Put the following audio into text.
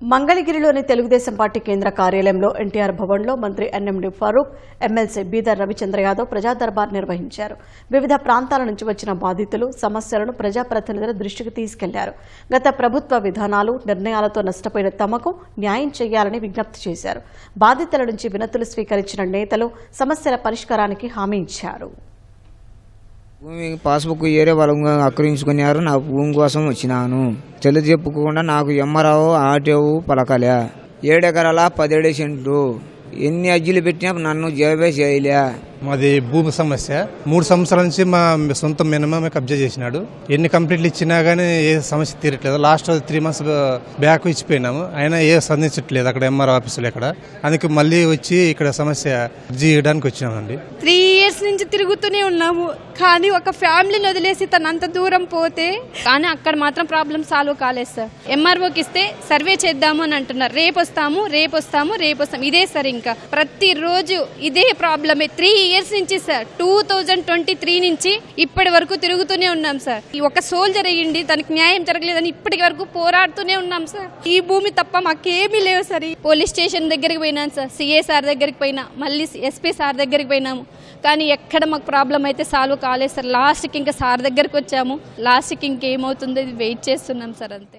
మంగళగిరిలోని తెలుగుదేశం పార్టీ కేంద్ర కార్యాలయంలో ఎన్టీఆర్ భవన్లో మంత్రి N M D Farooq MLC Beeda Ravichandra Yadav ప్రజా దర్బార్ నిర్వహించారు. వివిధ ప్రాంతాల నుంచి వచ్చిన బాధితులు సమస్యలను ప్రజాప్రతినిధుల దృష్టికి తీసుకెళ్ళారు. గత ప్రభుత్వ విధానాలు నిర్ణయాలతో నష్టపోయిన తమకు న్యాయం చేయాలని విజ్ఞప్తి చేశారు. బాధితుల నుంచి వినతులు స్వీకరించిన నేతలు సమస్యల పరిష్కారానికి హామీ ఇచ్చారు. భూమి పాస్బుక్ ఏరే వాళ్ళు ఆక్రమించుకున్నారు నా భూమి కోసం వచ్చినాను. తెలు చెప్పుకోకుండా నాకు ఎమ్మరావు ఆటేవు పలకలే. ఏడెకరాల పదిహేడు సెంట్లు. ఎన్ని అజ్జీలు పెట్టినా నన్ను జేబే చేయలే. మాది భూమి సమస్య. మూడు సంవత్సరాల నుంచి మా సొంత మినిమం కబ్జా చేసినాడు. ఎన్ని కంప్లీట్లు ఇచ్చినా కానీ ఏ సమస్య తీరట్లేదు. లాస్ట్ త్రీ మంత్స్ బ్యాక్ ఇచ్చిపోయినాము. అయినా ఏ స్పందించట్లేదు అక్కడ ఎంఆర్ ఆఫీసులు ఇక్కడ అందుకే మళ్ళీ వచ్చి ఇక్కడ సమస్య అర్జీ ఇవ్వడానికి వచ్చినామండి. త్రీ ఇయర్స్ నుంచి తిరుగుతూనే ఉన్నాము. కానీ ఒక ఫ్యామిలీని వదిలేసి తను అంత దూరం పోతే కానీ అక్కడ మాత్రం ప్రాబ్లం సాల్వ్ కాలేదు సార్. ఎంఆర్ఓకి ఇస్తే సర్వే చేద్దాము అని అంటున్నారు. రేపు వస్తాము రేపు వస్తాము రేపు వస్తాము. ఇదే సార్ ఇంకా. ప్రతిరోజు ఇదే ప్రాబ్లమే త్రీ ఇయర్స్ నుంచి sir two thousand twenty three నుంచి ఇప్పటి వరకు తిరుగుతూనే ఉన్నాం సార్ ఈ ఒక సోల్జర్ అయ్యింది తనకి న్యాయం జరగలేదని ఇప్పటి వరకు పోరాడుతూనే ఉన్నాం సార్ ఈ భూమి తప్ప మాకేమీ లేవు సార్ ఈ పోలీస్ స్టేషన్ దగ్గరికి పోయినాను సార్ సిఏ సార్ దగ్గరికి పోయినా మళ్ళీ ఎస్పీ సార్ దగ్గరికి పోయినాము. కానీ ఎక్కడ మాకు ప్రాబ్లం అయితే సాల్వ్ కాలేదు సార్ లాస్ట్కి ఇంకా సార్ దగ్గరికి వచ్చాము. లాస్ట్కి ఇంకేమవుతుందో వెయిట్ చేస్తున్నాం సార్ అంతే.